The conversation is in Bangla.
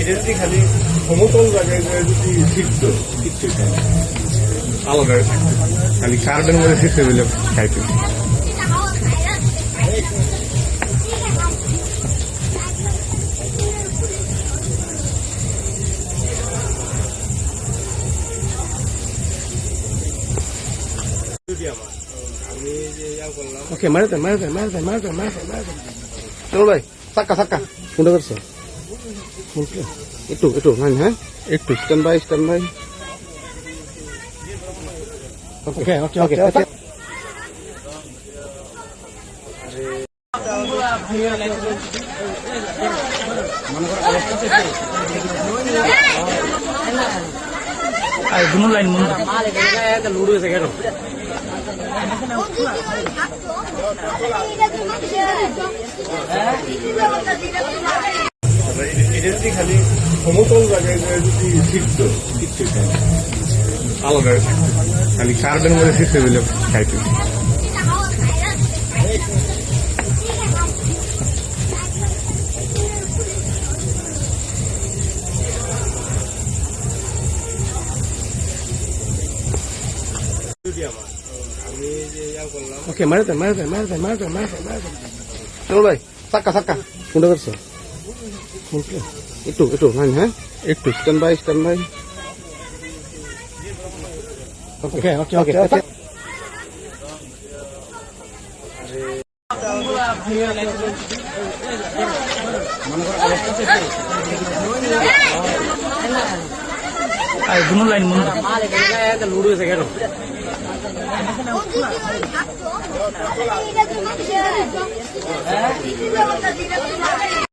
এটা যদি খালি সমতল জায়গায় যদি শিখত কিচ্ছু। আলাদা খালি কার্ডের মধ্যে শিখতে বলে খাইতে ওকে মারে দেন মারে দেন মারে দেন মারে দেন মারে দেন মারে দেন চলো ভাই, সাক্কা সাক্কা করছ কোনটা? একটু একটু মানে হ্যাঁ একটু stand by stand by okay okay okay okay আর দুনো লাইন মন লুড়ু হয়েছে কেন এটা যদি খালি সমতল জায়গায় যদি খায় না। আলাদা খালি কার্ডের মধ্যে শিখতে বলে খাইতে ওকে মারে দেন মারে দেন মারে দেন মারে দেন মারে মারে চলো ভাই, সাক্কা সাক্কা। কোনটা করছ কোনটা? একটু একটু মানে হ্যাঁ একটু stand by stand by okay okay okay okay আর দুনো লাইন মন লুড়ু হয়েছে কেন এটা